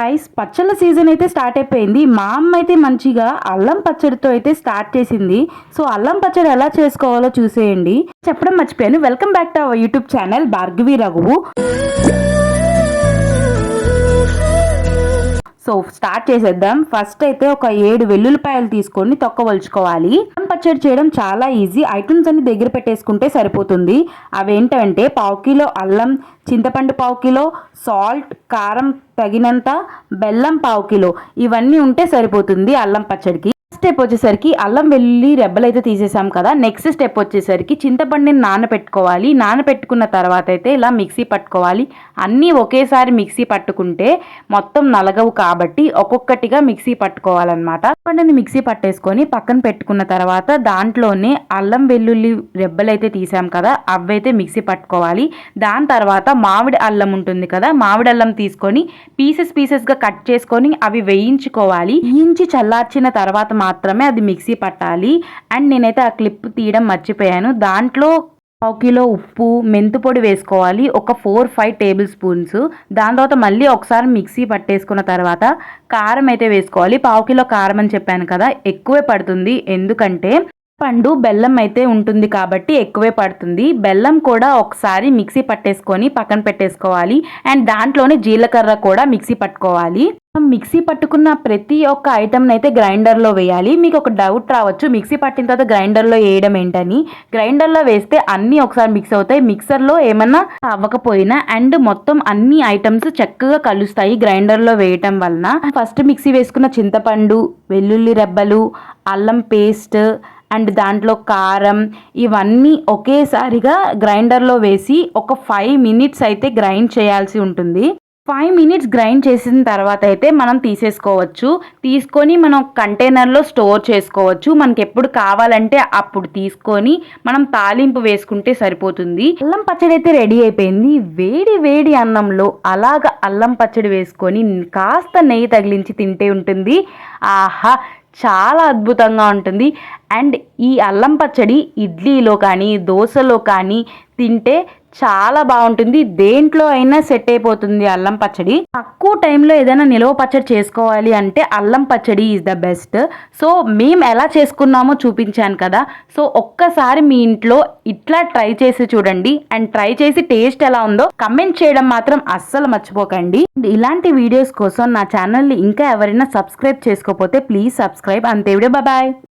Rice పచ్చళ్ళ season అయితే start అయిపోయింది. మా అమ్మ అయితే మంచిగా అల్లం పచ్చడితో అయితే స్టార్ట్ చేసింది. సో అల్లం పచ్చడి ఎలా చేసుకోవాలో చూసేయండి. చెప్పడం మర్చిపోయాను. Welcome back to our YouTube channel Bhargavi Raghu. So start చేసేద్దాం. ఫస్ట్ అయితే ఒక ఏడు వెల్లుల్లిపాయలు తీసుకొని తొక్క వలుచుకోవాలి అల్లం పచ్చడి చేయడం చాలా ఈజీ ఐటమ్స్ అన్ని దగ్గర పెట్టేసుకుంటే సరిపోతుంది. అవేంటంటే పావు కిలో అల్లం చింతపండు పావు కిలో సాల్ట్ కారం తగినంత బెల్లం పావు కిలో. ఇవన్నీ ఉంటే సరిపోతుంది అల్లం పచ్చడికి. స్టెప్ వచ్చేసరికి అల్లం వెల్లుల్లి రెబ్బలు అయితే తీసేసాం కదా. నెక్స్ట్ స్టెప్ వచ్చేసరికి చింతపండుని నానబెట్టుకోవాలి నానబెట్టుకున్న తర్వాత అయితే ఇలా మిక్సీ పట్టుకోవాలి. అన్నీ ఒకేసారి మిక్సీ పట్టుకుంటే మొత్తం నలగవు కాబట్టి ఒక్కొక్కటిగా మిక్సీ పట్టుకోవాలన్నమాట. చింతపండుని మిక్సీ పట్టేసుకొని పక్కన పెట్టుకున్న తర్వాత దాంట్లోనే అల్లం వెల్లుల్లి రెబ్బలు అయితే తీసాం కదా. అవైతే మిక్సీ పట్టుకోవాలి. దాని తర్వాత మామిడి అల్లం ఉంటుంది కదా. మామిడి అల్లం తీసుకొని పీసెస్ పీసెస్గా కట్ చేసుకొని అవి వేయించుకోవాలి. వేయించి చల్లార్చిన తర్వాత మాత్రమే అది మిక్సీ పట్టాలి. అండ్ నేనైతే ఆ క్లిప్ తీయడం మర్చిపోయాను. దాంట్లో పావు కిలో ఉప్పు మెంతు పొడి వేసుకోవాలి. ఒక ఫోర్ ఫైవ్ టేబుల్ స్పూన్స్. దాని తర్వాత మళ్ళీ ఒకసారి మిక్సీ పట్టేసుకున్న తర్వాత కారం అయితే వేసుకోవాలి. పావు కిలో కారం అని చెప్పాను కదా ఎక్కువే పడుతుంది. ఎందుకంటే పండు బెల్లం అయితే ఉంటుంది కాబట్టి ఎక్కువే పడుతుంది. బెల్లం కూడా ఒకసారి మిక్సీ పట్టేసుకొని పక్కన పెట్టేసుకోవాలి. అండ్ దాంట్లోనే జీలకర్ర కూడా మిక్సీ పట్టుకోవాలి. మిక్సీ పట్టుకున్న ప్రతి ఒక్క ఐటమ్ని అయితే గ్రైండర్లో వేయాలి. మీకు ఒక డౌట్ రావచ్చు మిక్సీ పట్టిన తర్వాత గ్రైండర్లో వేయడం ఏంటని. గ్రైండర్లో వేస్తే అన్నీ ఒకసారి మిక్స్ అవుతాయి. మిక్సర్లో ఏమన్నా అవ్వకపోయినా అండ్ మొత్తం అన్ని ఐటమ్స్ చక్కగా కలుస్తాయి గ్రైండర్లో వేయటం వలన. ఫస్ట్ మిక్సీ వేసుకున్న చింతపండు వెల్లుల్లి రెబ్బలు అల్లం పేస్ట్ అండ్ దాంట్లో కారం ఇవన్నీ ఒకేసారిగా గ్రైండర్లో వేసి ఒక ఫైవ్ మినిట్స్ అయితే గ్రైండ్ చేయాల్సి ఉంటుంది. ఫైవ్ మినిట్స్ గ్రైండ్ చేసిన తర్వాత అయితే మనం తీసేసుకోవచ్చు. తీసుకొని మనం కంటైనర్లో స్టోర్ చేసుకోవచ్చు. మనకి ఎప్పుడు కావాలంటే అప్పుడు తీసుకొని మనం తాలింపు వేసుకుంటే సరిపోతుంది. అల్లం పచ్చడి అయితే రెడీ అయిపోయింది. వేడి వేడి అన్నంలో అలాగ అల్లం పచ్చడి వేసుకొని కాస్త నెయ్యి తగిలించి తింటే ఉంటుంది. ఆహా! చాలా అద్భుతంగా ఉంటుంది. అండ్ ఈ అల్లం పచ్చడి ఇడ్లీలో కానీ దోశలో కానీ తింటే చాలా బాగుంటుంది. దేంట్లో అయినా సెట్ అయిపోతుంది అల్లం పచ్చడి. తక్కువ టైంలో ఏదైనా నిలవ పచ్చడి చేసుకోవాలి అంటే అల్లం పచ్చడి ఈజ్ ద బెస్ట్ సో మేము ఎలా చేసుకున్నామో చూపించాను కదా. సో ఒక్కసారి మీ ఇంట్లో ఇట్లా ట్రై చేసి చూడండి. అండ్ ట్రై చేసి టేస్ట్ ఎలా ఉందో కమెంట్ చేయడం మాత్రం అస్సలు మర్చిపోకండి. ఇలాంటి వీడియోస్ కోసం నా ఛానల్ని ఇంకా ఎవరైనా సబ్స్క్రైబ్ చేసుకోకపోతే ప్లీజ్ సబ్స్క్రైబ్. అంతే వీడియో. బాయ్